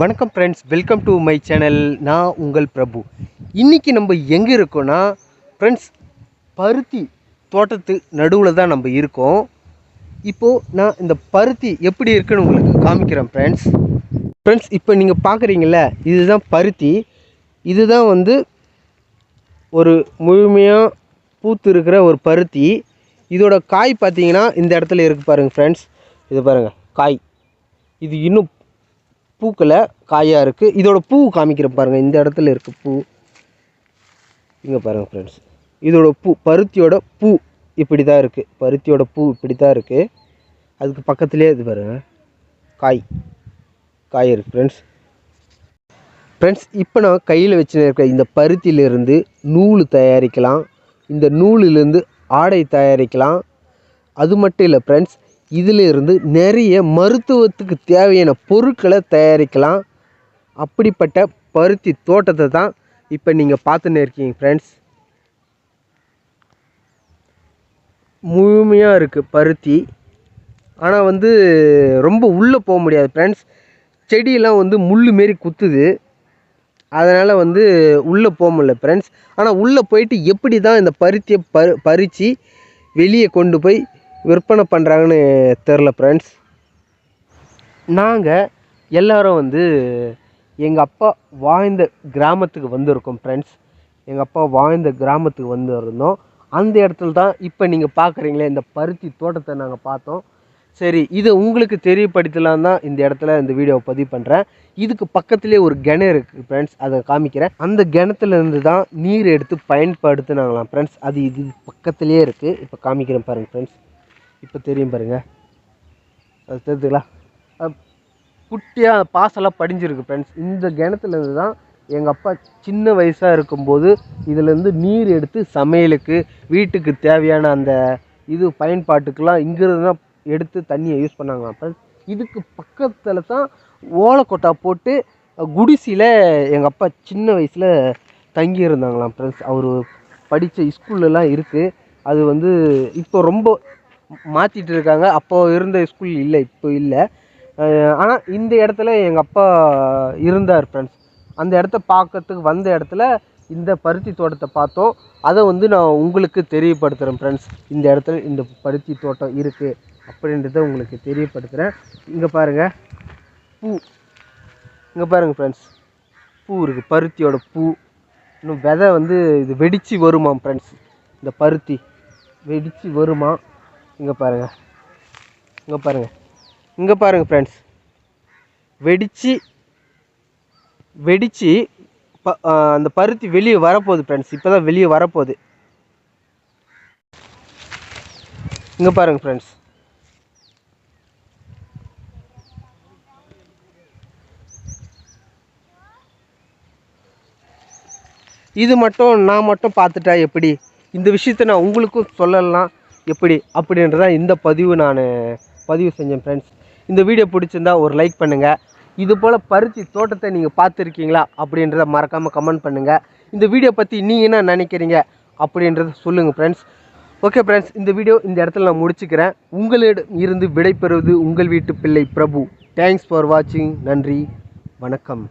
வணக்கம் friends welcome to my channel நான் உங்கள் பிரபு. இன்றைக்கி நம்ம எங்கே இருக்கோன்னா ஃப்ரெண்ட்ஸ் பருத்தி தோட்டத்து நடுவில் தான் நம்ம இருக்கோம். இப்போது நான் இந்த பருத்தி எப்படி இருக்குன்னு உங்களுக்கு காமிக்கிறேன் ஃப்ரெண்ட்ஸ் ஃப்ரெண்ட்ஸ் இப்போ நீங்கள் பார்க்குறீங்கள இதுதான் பருத்தி. இதுதான் வந்து ஒரு முழுமையாக பூத்து இருக்கிற ஒரு பருத்தி. இதோட காய் பார்த்தீங்கன்னா இந்த இடத்துல இருக்குது பாருங்கள் ஃப்ரெண்ட்ஸ் இது பாருங்கள் காய். இது இன்னும் பூக்களை காயாக இருக்குது இதோட பூ காமிக்கிறேன் பாருங்கள் இந்த இடத்துல இருக்குது பூ. இங்கே பாருங்கள் ஃப்ரெண்ட்ஸ் இதோட பூ பருத்தியோட பூ இப்படி தான் இருக்குது பருத்தியோட பூ இப்படி தான் இருக்குது அதுக்கு பக்கத்துலேயே இது பாருங்கள் காய். காய் இருக்குது ஃப்ரெண்ட்ஸ் ஃப்ரெண்ட்ஸ் இப்போ நான் கையில் வச்சுன்னு இருக்க இந்த பருத்தியிலிருந்து நூல் தயாரிக்கலாம். இந்த நூலிலிருந்து ஆடை தயாரிக்கலாம். அது மட்டும் இல்லை ஃப்ரெண்ட்ஸ் இதிலிருந்து நிறைய மருத்துவத்துக்கு தேவையான பொருட்களை தயாரிக்கலாம். அப்படிப்பட்ட பருத்தி தோட்டத்தை தான் இப்போ நீங்கள் பார்த்துன்னு இருக்கீங்க ஃப்ரெண்ட்ஸ் முழுமையாக இருக்குது பருத்தி. ஆனால் வந்து ரொம்ப உள்ளே போக முடியாது ஃப்ரெண்ட்ஸ் செடியெல்லாம் வந்து முள் மாரி குத்துது. அதனால் வந்து உள்ளே போக முடியல ஃப்ரெண்ட்ஸ் ஆனால் உள்ளே போயிட்டு எப்படி தான் இந்த பருத்தியை பறி பறித்து வெளியே கொண்டு போய் விற்பனை பண்ணுறாங்கன்னு தெரில ஃப்ரெண்ட்ஸ் நாங்கள் எல்லோரும் வந்து எங்கள் அப்பா வாழ்ந்த கிராமத்துக்கு வந்திருக்கோம் ஃப்ரெண்ட்ஸ் எங்கள் அப்பா வாழ்ந்த கிராமத்துக்கு வந்திருந்தோம். அந்த இடத்துல தான் இப்போ நீங்கள் பார்க்குறீங்களே இந்த பருத்தி தோட்டத்தை நாங்கள் பார்த்தோம். சரி இதை உங்களுக்கு தெரியப்படுத்தலாம் தான் இந்த இடத்துல இந்த வீடியோவை பதிவு பண்ணுறேன் இதுக்கு பக்கத்துலேயே ஒரு கிணறு இருக்குது ஃப்ரெண்ட்ஸ் அதை காமிக்கிறேன். அந்த கிணத்துலேருந்து தான் நீர் எடுத்து பயன்படுத்தினாங்களாம் ஃப்ரெண்ட்ஸ் அது இது பக்கத்துலேயே இருக்குது இப்போ காமிக்கிறேன் பாருங்கள் ஃப்ரெண்ட்ஸ் இப்போ தெரியும் பாருங்கள் அது தெரிஞ்சுக்கலாம் குட்டியாக பாசெல்லாம் படிஞ்சிருக்கு ஃப்ரெண்ட்ஸ் இந்த கிணத்துலேருந்து தான் எங்கள் அப்பா சின்ன வயசாக இருக்கும்போது இதுலேருந்து நீர் எடுத்து சமையலுக்கு வீட்டுக்கு தேவையான அந்த இது பயன்பாட்டுக்கெலாம் இங்கிருந்து தான் எடுத்து தண்ணியை யூஸ் பண்ணாங்களாம் ஃப்ரெண்ட்ஸ் இதுக்கு பக்கத்தில் தான் ஓலைக்கொட்டா போட்டு குடிசையில் எங்கள் அப்பா சின்ன வயசில் தங்கி இருந்தாங்களாம் ஃப்ரெண்ட்ஸ் அவர் படித்த ஸ்கூல்லலாம் இருக்குது அது வந்து இப்போ ரொம்ப மாற்றிட்டு இருக்காங்க அப்போ இருந்த ஸ்கூல் இல்லை இப்போ இல்லை. ஆனால் இந்த இடத்துல எங்கள் அப்பா இருந்தார் ஃப்ரெண்ட்ஸ் அந்த இடத்த பார்க்கறதுக்கு வந்த இடத்துல இந்த பருத்தி தோட்டத்தை பார்த்தோம். அதை வந்து நான் உங்களுக்கு தெரியப்படுத்துகிறேன் ஃப்ரெண்ட்ஸ் இந்த இடத்துல இந்த பருத்தி தோட்டம் இருக்குது அப்படின்றத உங்களுக்கு தெரியப்படுத்துகிறேன் இங்கே பாருங்கள் பூ. இங்கே பாருங்கள் ஃப்ரெண்ட்ஸ் பூ இருக்குது பருத்தியோட பூ. இன்னும் விதை வந்து இது வெடித்து வருமாம் ஃப்ரெண்ட்ஸ் இந்த பருத்தி வெடித்து வருமா? இங்கே பாருங்கள் இங்கே பாருங்கள் இங்கே பாருங்கள் ஃப்ரெண்ட்ஸ் வெடித்து வெடித்து ப அந்த பருத்தி வெளியே வரப்போகுது ஃப்ரெண்ட்ஸ் இப்போ தான் வெளியே வரப்போகுது. இங்கே பாருங்கள் ஃப்ரெண்ட்ஸ் இது மட்டும் நான் மட்டும் பார்த்துட்டா எப்படி? இந்த விஷயத்தை நான் உங்களுக்கும் சொல்லலாம். எப்படி அப்படின்றத இந்த பதிவு நான் பதிவு செஞ்சேன் ஃப்ரெண்ட்ஸ் இந்த வீடியோ பிடிச்சிருந்தா ஒரு லைக் பண்ணுங்கள் இது போல் பருத்தி தோட்டத்தை நீங்கள் பார்த்துருக்கீங்களா அப்படின்றத மறக்காமல் கமெண்ட் பண்ணுங்கள் இந்த வீடியோ பற்றி நீங்கள் என்ன நினைக்கிறீங்க அப்படின்றத சொல்லுங்கள் ஃப்ரெண்ட்ஸ் ஓகே ஃப்ரெண்ட்ஸ் இந்த வீடியோ இந்த இடத்துல நான் முடிச்சுக்கிறேன். உங்களிடம் இருந்து விடைபெறுவது உங்கள் வீட்டு பிள்ளை பிரபு. தேங்க்ஸ் ஃபார் வாட்சிங் நன்றி. வணக்கம்.